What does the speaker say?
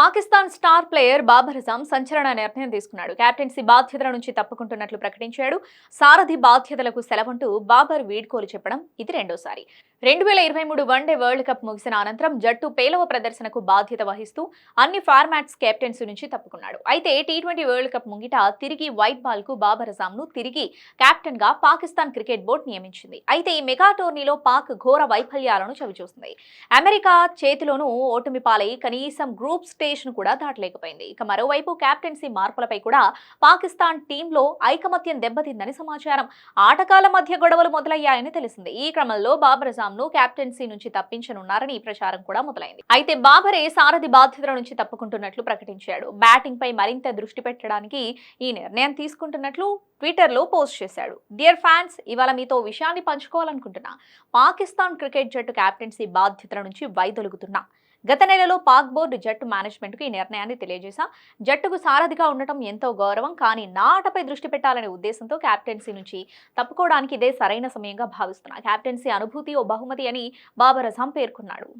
Pakistan star player Babar Azam సంచలన నిర్ణయం తీసుకున్నాడు. కెప్టెన్సీ బాధ్యతల నుంచి తప్పుకుంటున్నట్లు ప్రకటించాడు. సారథి బాధ్యతలకు సెలవంటూ బాబర్ వీడ్కోలు చెప్పడం ఇది రెండోసారి. రెండు వేల ఇరవై మూడు వన్డే వరల్డ్ కప్ ముగిసిన అనంతరం జట్టు పేలవ ప్రదర్శనకు బాధ్యత వహిస్తూ అన్ని ఫార్మాట్స్ కెప్టెన్సీ నుంచి తప్పుకున్నాడు. అయితే టీ ట్వంటీ వరల్డ్ కప్ ముంగిట తిరిగి వైట్ బాల్కు బాబర్ అజాంను తిరిగి కెప్టెన్గా పాకిస్తాన్ క్రికెట్ బోర్డు నియమించింది. అయితే ఈ మెగా టోర్నీలో పాక్ ఘోర వైఫల్యాలను చవిచూస్తుంది అమెరికా చేతిలోనూ ఓటమి పాలై కనీసం గ్రూప్ స్టే ను కూడా దాటలేకపోయింది. ఇక మరోవైపు కెప్టెన్సీ మార్పులపై కూడా పాకిస్తాన్ టీంలో ఐకమత్యం దెబ్బతిందని సమాచారం. ఆటకాల మధ్య గొడవలు మొదలయ్యాయని తెలిసింది. ఈ క్రమంలో బాబర్ అజాం ను కెప్టెన్సీ నుంచి తప్పించనున్నారని ఈ ప్రచారం కూడా మొదలైంది. అయితే బాబరే సారథి బాధ్యతల నుంచి తప్పుకుంటున్నట్లు ప్రకటించాడు. బ్యాటింగ్ పై మరింత దృష్టి పెట్టడానికి ఈ నిర్ణయం తీసుకుంటున్నట్లు ట్విట్టర్లో పోస్ట్ చేశాడు. డియర్ ఫ్యాన్స్ ఇవాళ మీతో విషయాన్ని పంచుకోవాలనుకుంటున్నా. పాకిస్తాన్ క్రికెట్ జట్టు కెప్టెన్సీ బాధ్యతల నుంచి వైదొలుగుతున్నా. గత నెలలో పాక్ బోర్డు జట్టు మేనేజ్మెంట్కు ఈ నిర్ణయాన్ని తెలియజేశా. జట్టుకు సారథిగా ఉండటం ఎంతో గౌరవం కానీ నా ఆటపై దృష్టి పెట్టాలనే ఉద్దేశంతో కెప్టెన్సీ నుంచి తప్పుకోవడానికి ఇదే సరైన సమయంగా భావిస్తున్నా. కెప్టెన్సీ అనుభూతి ఓ బహుమతి అని బాబర్ అజాం పేర్కొన్నాడు.